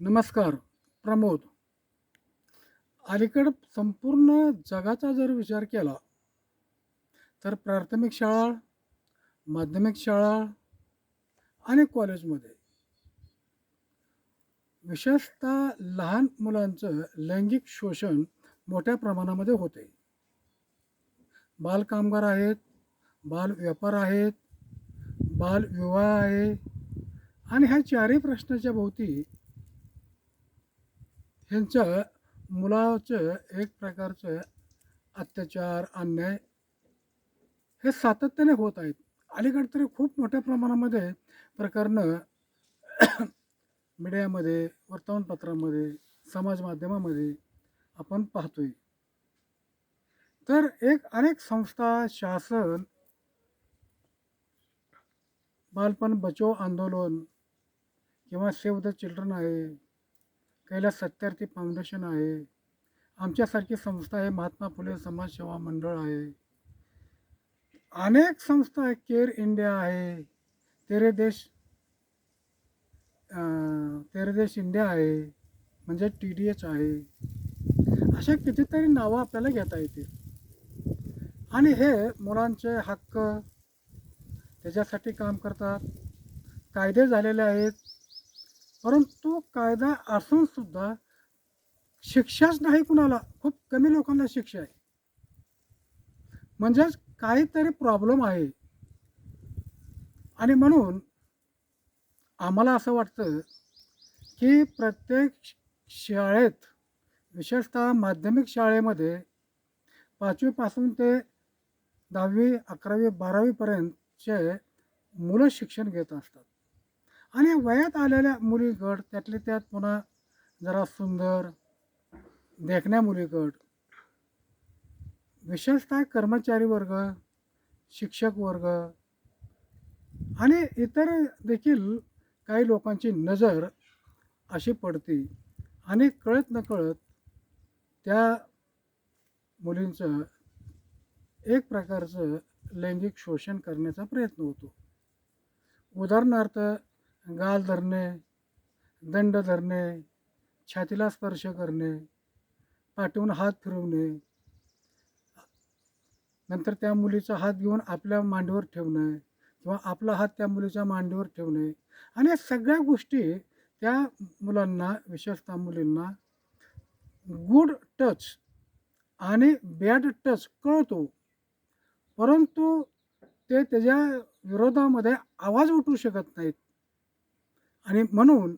नमस्कार प्रमोद. अलीकडं संपूर्ण जगाचा जर विचार केला तर प्राथमिक शाळा माध्यमिक शाळा आणि कॉलेजमध्ये विशेषतः लहान मुलांचं लैंगिक शोषण मोठ्या प्रमाणामध्ये होते. बालकामगार आहेत बाल व्यापार आहेत बालविवाह आहे आणि ह्या चारही प्रश्नाच्या भोवती ह्यांचं मुलाचं एक प्रकारचं अत्याचार अन्याय हे सातत्याने होत आहेत. अलीकडे तरी खूप मोठ्या प्रमाणामध्ये प्रकरणं मीडियामध्ये वर्तमानपत्रामध्ये समाज माध्यमामध्ये आपण पाहतोय. तर एक अनेक संस्था शासन बालपण बचाव आंदोलन किंवा सेव्ह द चिल्ड्रन आहे. कैलास सत्यार्थी फाउंडेशन आहे. आमच्यासारखी संस्था आहे महात्मा फुले समाजसेवा मंडळ आहे. अनेक संस्था आहे केअर इंडिया आहे तेरे देश तेरे देश इंडिया आहे म्हणजे टी डी एच आहे. अशा कितीतरी नावं आपल्याला घेता येतील. आणि हे मुलांचे हक्क त्याच्यासाठी काम करतात. कायदे झालेले आहेत. परंतु कायदा असून सुद्धा शिक्षाच नाही कुणाला. खूप कमी लोकांना शिक्षा आहे. म्हणजेच काहीतरी प्रॉब्लेम आहे. आणि म्हणून आम्हाला असं वाटतं की प्रत्येक शाळेत विशेषतः माध्यमिक शाळेमध्ये पाचवीपासून ते दहावी अकरावी बारावीपर्यंतचे मुलं शिक्षण घेत असतात. आणि वयात आलेल्या मुलीकड त्यातले त्यात पुन्हा जरा सुंदर देखण्या मुलीकड विशेषतः कर्मचारी वर्ग शिक्षक वर्ग आणि इतर देखील काही लोकांची नजर अशी पडते आणि कळत नकळत त्या मुलींचं एक प्रकारचं लैंगिक शोषण करण्याचा प्रयत्न होतो. उदाहरणार्थ गाल धरणे दंड धरणे छातीला स्पर्श करणे पाठवून हात फिरवणे नंतर त्या मुलीचा हात घेऊन आपल्या मांडीवर ठेवणे किंवा आपला हात त्या मुलीच्या मांडीवर ठेवणे. आणि या सगळ्या गोष्टी त्या मुलांना विशेषतः मुलींना गुड टच आणि बॅड टच कळतो. परंतु ते त्याच्या विरोधामध्ये आवाज उठवू शकत नाहीत. आणि म्हणून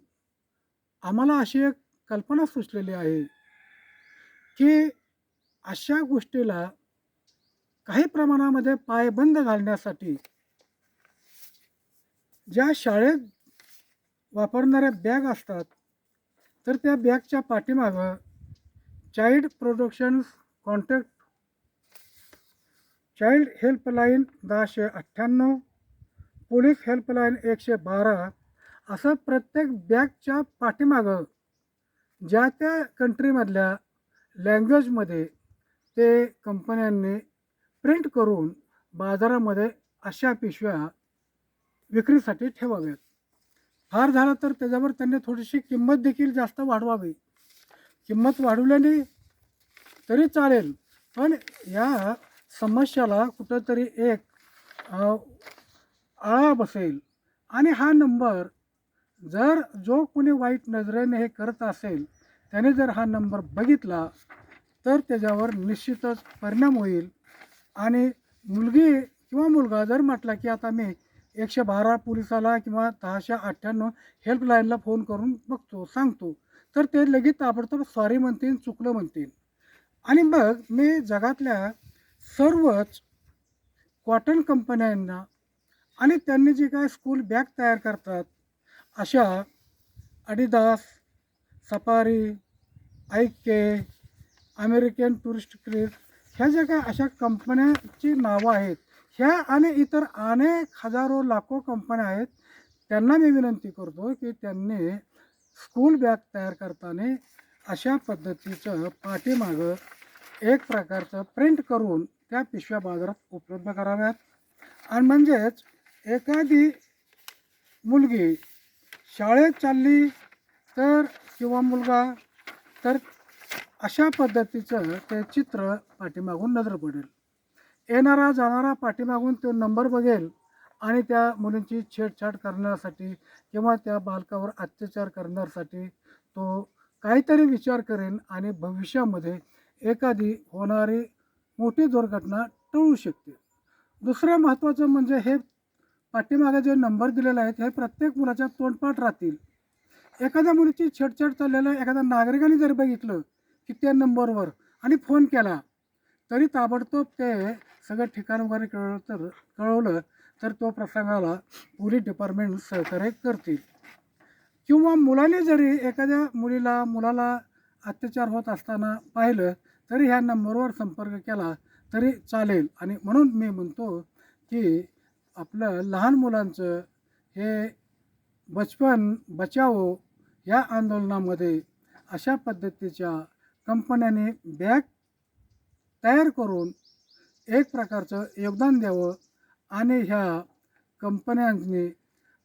आम्हाला अशी एक कल्पना सुचलेली आहे की अशा गोष्टीला काही प्रमाणामध्ये पायबंद घालण्यासाठी ज्या शाळेत वापरणाऱ्या बॅग असतात तर त्या बॅगच्या पाठीमागं child production contact child helpline दहाशे अठ्ठ्याण्णव पोलीस हेल्पलाईन एकशे बारा असं प्रत्येक बॅगच्या पाठीमागं ज्या त्या कंट्रीमधल्या लँग्वेजमध्ये ते कंपन्यांनी प्रिंट करून बाजारामध्ये अशा पिशव्या विक्रीसाठी ठेवाव्यात. फार झालं तर त्याच्यावर त्यांनी थोडीशी किंमत देखील जास्त वाढवावी. किंमत वाढवल्याने तरी चालेल पण या समस्याला कुठंतरी एक आळा बसेल. आणि हा नंबर जर जो कोणी वाईट नजरेने हे करत असेल त्याने जर हा नंबर बघितला तर त्याच्यावर निश्चितच परिणाम होईल. आणि मुलगी किंवा मुलगा जर म्हटला की आता मी एकशे बारा पोलिसाला किंवा दहाशे अठ्ठ्याण्णव हेल्पलाईनला फोन करून बघतो सांगतो तर ते लगेच ताबडतोब सॉरी म्हणतील चुकलं म्हणतील. आणि मग मी जगातल्या सर्वच कॉटन कंपन्यांना आणि त्यांनी जे काय स्कूल बॅग तयार करतात अशा अडिदास सफारी आयके अमेरिकन टुरिस्ट क्रिट ह्या ज्या काय अशा कंपन्यांची नावं आहेत ह्या आणि इतर अनेक हजारो लाखो कंपन्या आहेत त्यांना मी विनंती करतो की त्यांनी स्कूल बॅग तयार करताना अशा पद्धतीचं पाठीमागं एक प्रकारचं प्रिंट करून त्या पिशव्या बाजारात उपलब्ध कराव्यात. आणि म्हणजेच एखादी मुलगी शाळेत चालली तर किंवा मुलगा तर अशा पद्धतीचं ते चित्र पाठीमागून नजर पडेल. येणारा जाणारा पाठीमागून तो नंबर बघेल आणि त्या मुलींची छेडछाड करण्यासाठी किंवा त्या बालकावर अत्याचार करण्यासाठी तो काहीतरी विचार करेन आणि भविष्यामध्ये एखादी होणारी मोठी दुर्घटना टळू शकते. दुसरं महत्त्वाचं म्हणजे हे पाठीमागे जे नंबर दिलेले आहेत हे प्रत्येक मुलाच्या तोंडपाठ राहतील. एखाद्या मुलीची छेडछाड चाललेलं एखाद्या नागरिकाने जर बघितलं की त्या नंबरवर आणि फोन केला तरी ताबडतोब ते सगळं ठिकाण वगैरे कळवलं तर कळवलं तर तो प्रसंगाला पोलीस डिपार्टमेंट सहकार्य करतील. किंवा मुलाने जरी एखाद्या मुलीला मुलाला अत्याचार होत असताना पाहिलं तरी ह्या नंबरवर संपर्क केला तरी चालेल. आणि म्हणून मी म्हणतो की आपलं लहान मुलांचं हे बचपन बचाओ या आंदोलनामध्ये अशा पद्धतीच्या कंपन्यांनी बॅग तयार करून एक प्रकारचं योगदान द्यावं आणि ह्या कंपन्यांनी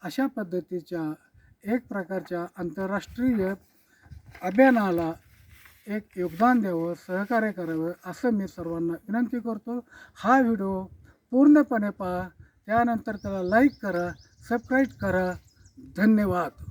अशा पद्धतीच्या एक प्रकारच्या आंतरराष्ट्रीय अभियानाला एक योगदान द्यावं सहकार्य करावं असं मी सर्वांना विनंती करतो. हा व्हिडिओ पूर्णपणे पहा. त्यानंतर त्याला लाईक करा सबस्क्राईब करा. धन्यवाद.